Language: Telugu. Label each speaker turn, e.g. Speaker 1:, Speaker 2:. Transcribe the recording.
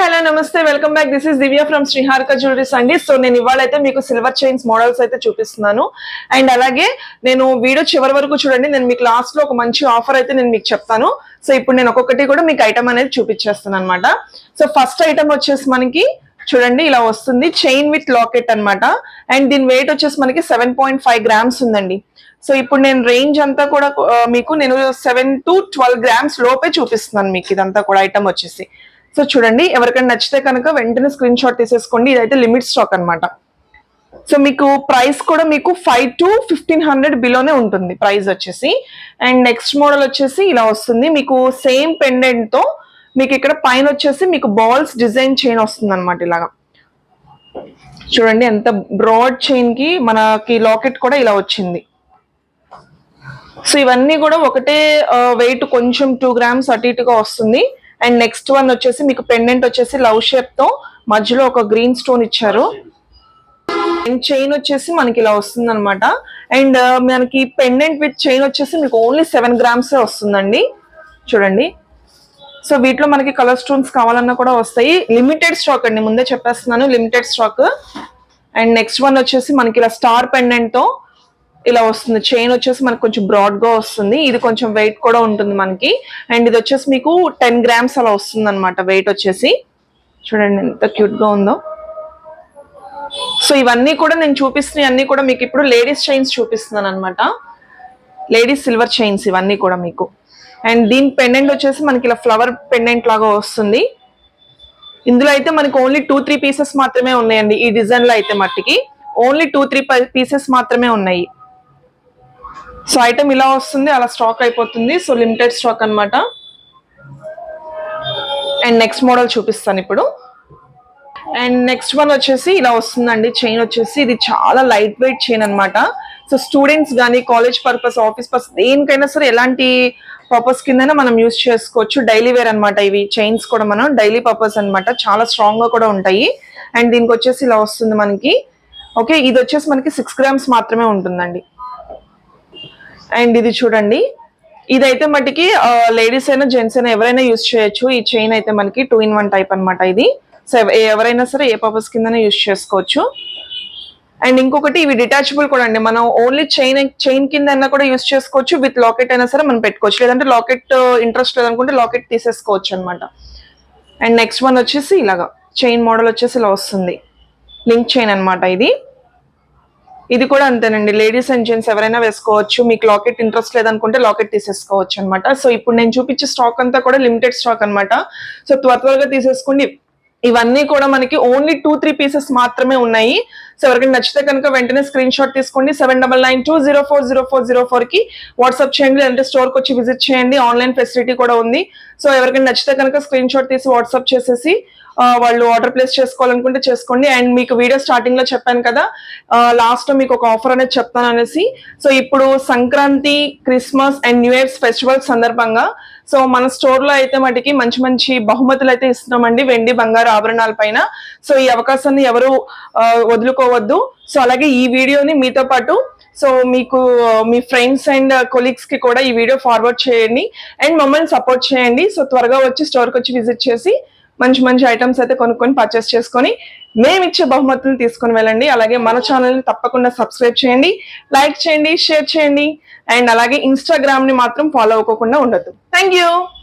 Speaker 1: హలో నమస్తే welcome back. This is Divya from Sriharika jewelleries అండి. సో నేను ఇవాళ అయితే మీకు సిల్వర్ చైన్స్ మోడల్స్ అయితే చూపిస్తున్నాను. అండ్ అలాగే నేను వీడియో చివరి వరకు చూడండి. నేను మీకు లాస్ట్లో ఒక మంచి ఆఫర్ అయితే నేను మీకు చెప్తాను. సో ఇప్పుడు నేను ఒక్కొక్కటి కూడా మీకు ఐటమ్ అనేది చూపించేస్తాను అనమాట సో ఫస్ట్ ఐటమ్ వచ్చేసి మనకి చూడండి ఇలా వస్తుంది. చైన్ విత్ లాకెట్ అనమాట అండ్ దీని వెయిట్ వచ్చేసి మనకి సెవెన్ పాయింట్ ఫైవ్ గ్రామ్స్ ఉందండి. సో ఇప్పుడు నేను రేంజ్ అంతా కూడా మీకు నేను సెవెన్ టు ట్వెల్వ్ గ్రామ్స్ లోపే చూపిస్తున్నాను మీకు ఇదంతా కూడా ఐటమ్ వచ్చేసి. సో చూడండి ఎవరికైనా నచ్చితే కనుక వెంటనే స్క్రీన్ షాట్ తీసేసుకోండి. ఇదైతే లిమిట్ స్టాక్ అన్నమాట. సో మీకు ప్రైస్ కూడా మీకు ఫైవ్ టు ఫిఫ్టీన్ హండ్రెడ్ బిలోనే ఉంటుంది ప్రైస్ వచ్చేసి. అండ్ నెక్స్ట్ మోడల్ వచ్చేసి ఇలా వస్తుంది. మీకు సేమ్ పెండెంట్తో మీకు ఇక్కడ పైన వచ్చేసి మీకు బాల్స్ డిజైన్ చైన్ వస్తుంది అనమాట ఇలాగా. చూడండి ఎంత బ్రాడ్ చైన్కి మనకి లాకెట్ కూడా ఇలా వచ్చింది. సో ఇవన్నీ కూడా ఒకటే uh, వెయిట్ కొంచెం టూ గ్రామ్స్ అటు ఇటుగా వస్తుంది. అండ్ నెక్స్ట్ వన్ వచ్చేసి మీకు పెండెంట్ వచ్చేసి లవ్ షేప్తో మధ్యలో ఒక గ్రీన్ స్టోన్ ఇచ్చారు. అండ్ చైన్ వచ్చేసి మనకి ఇలా వస్తుంది అనమాట అండ్ uh, మనకి పెండెంట్ విత్ చైన్ వచ్చేసి మీకు ఓన్లీ సెవెన్ గ్రామ్స్ వస్తుందండి. చూడండి. సో వీటిలో మనకి కలర్ స్టోన్స్ కావాలన్నా కూడా వస్తాయి. లిమిటెడ్ స్టాక్ అండి ముందే చెప్పేస్తున్నాను limited stock and next one వచ్చేసి మనకి ఇలా స్టార్ పెండెంట్తో ఇలా వస్తుంది. చైన్ వచ్చేసి మనకు కొంచెం బ్రాడ్గా వస్తుంది. ఇది కొంచెం వెయిట్ కూడా ఉంటుంది మనకి. అండ్ ఇది వచ్చేసి మీకు టెన్ గ్రామ్స్ అలా వస్తుంది అనమాట వెయిట్ వచ్చేసి. చూడండి ఎంత క్యూట్గా ఉందో. సో ఇవన్నీ కూడా నేను చూపిస్తున్నాయి అన్ని కూడా మీకు ఇప్పుడు లేడీస్ చైన్స్ చూపిస్తున్నాను అనమాట లేడీస్ సిల్వర్ చైన్స్ ఇవన్నీ కూడా మీకు. అండ్ దీని పెండెంట్ వచ్చేసి మనకి ఇలా ఫ్లవర్ పెండెంట్ లాగా వస్తుంది. ఇందులో అయితే మనకి ఓన్లీ టూ త్రీ పీసెస్ మాత్రమే ఉన్నాయండి. ఈ డిజైన్లో అయితే మట్టికి. ఓన్లీ టూ త్రీ పీసెస్ మాత్రమే ఉన్నాయి. సో ఐటమ్ ఇలా వస్తుంది అలా స్టాక్ అయిపోతుంది. సో లిమిటెడ్ స్టాక్ అనమాట అండ్ నెక్స్ట్ మోడల్ చూపిస్తాను ఇప్పుడు. అండ్ నెక్స్ట్ వన్ వచ్చేసి ఇలా వస్తుందండి చైన్ వచ్చేసి. ఇది చాలా లైట్ వెయిట్ చైన్ అనమాట సో స్టూడెంట్స్ కానీ కాలేజ్ పర్పస్ ఆఫీస్ పర్పస్ దేనికైనా సరే ఎలాంటి పర్పస్ కిందైనా మనం యూస్ చేసుకోవచ్చు. డైలీ వేర్ అనమాట ఇవి. చైన్స్ కూడా మనం డైలీ పర్పస్ అనమాట చాలా స్ట్రాంగ్గా కూడా ఉంటాయి. అండ్ దీనికి వచ్చేసి ఇలా వస్తుంది మనకి. ఓకే ఇది వచ్చేసి మనకి సిక్స్ గ్రామ్స్ మాత్రమే ఉంటుందండి. అండ్ ఇది చూడండి. ఇదైతే మటుకి లేడీస్ అయినా జెంట్స్ అయినా ఎవరైనా యూజ్ చేయొచ్చు. ఈ చైన్ అయితే మనకి టూ ఇన్ వన్ టైప్ అనమాట ఇది. సో ఎవరైనా సరే ఏ పర్పస్ కిందనే యూజ్ చేసుకోవచ్చు. అండ్ ఇంకొకటి ఇవి డిటాచబుల్ కూడా అండి. మనం ఓన్లీ చైన్ చైన్ కింద అయినా కూడా యూజ్ చేసుకోవచ్చు. విత్ లాకెట్ అయినా సరే మనం పెట్టుకోవచ్చు. లేదంటే లాకెట్ ఇంట్రెస్ట్ లేదనుకుంటే లాకెట్ తీసేసుకోవచ్చు అనమాట అండ్ నెక్స్ట్ వన్ వచ్చేసి ఇలాగా. చైన్ మోడల్ వచ్చేసి ఇలా వస్తుంది. లింక్ చైన్ అన్నమాట ఇది. ఇది కూడా అంతేనండి. లేడీస్ అండ్ జెంట్స్ ఎవరైనా వేసుకోవచ్చు. మీకు లాకెట్ ఇంట్రెస్ట్ లేదనుకుంటే లాకెట్ తీసేసుకోవచ్చు అనమాట సో ఇప్పుడు నేను చూపించే స్టాక్ అంతా కూడా లిమిటెడ్ స్టాక్ అన్నమాట. సో త్వర త్వరగా తీసేసుకోండి. ఇవన్నీ కూడా మనకి ఓన్లీ టూ త్రీ పీసెస్ మాత్రమే ఉన్నాయి. సో ఎవరికైనా నచ్చితే కనుక వెంటనే స్క్రీన్ షాట్ తీసుకోండి. Seven double nine two zero four zero four zero ఫోర్కి వాట్సాప్ చేయండి. లేదంటే స్టోర్కి వచ్చి విజిట్ చేయండి. ఆన్లైన్ ఫెసిలిటీ కూడా ఉంది. సో ఎవరికైనా నచ్చితే కనుక స్క్రీన్ షాట్ తీసి వాట్సాప్ చేసేసి వాళ్ళు ఆర్డర్ ప్లేస్ చేసుకోవాలనుకుంటే చేసుకోండి. అండ్ మీకు వీడియో స్టార్టింగ్లో చెప్పాను కదా లాస్ట్ మీకు ఒక ఆఫర్ అనేది చెప్తాను అనేసి. సో ఇప్పుడు Sankranti Christmas and new years festival సందర్భంగా సో మన స్టోర్లో అయితే మటుకి మంచి మంచి బహుమతులు అయితే ఇస్తున్నామండి. వెండి బంగారు ఆభరణాల పైన. సో ఈ అవకాశాన్ని ఎవరు వదులుకోవద్దు. సో అలాగే ఈ వీడియోని మీతో పాటు సో మీకు మీ ఫ్రెండ్స్ అండ్ కొలీగ్స్కి కూడా ఈ వీడియో ఫార్వర్డ్ చేయండి. అండ్ మమ్మల్ని సపోర్ట్ చేయండి. సో త్వరగా వచ్చి స్టోర్కి వచ్చి విజిట్ చేసి మంచి మంచి ఐటమ్స్ అయితే కొనుక్కొని పర్చేస్ చేసుకొని మేము ఇచ్చే బహుమతులు తీసుకొని వెళ్ళండి. అలాగే మన ఛానల్ని తప్పకుండా సబ్స్క్రైబ్ చేయండి. లైక్ చేయండి షేర్ చేయండి. అండ్ అలాగే ఇన్స్టాగ్రామ్ని మాత్రం ఫాలో అవ్వకుండా ఉండదు Thank you.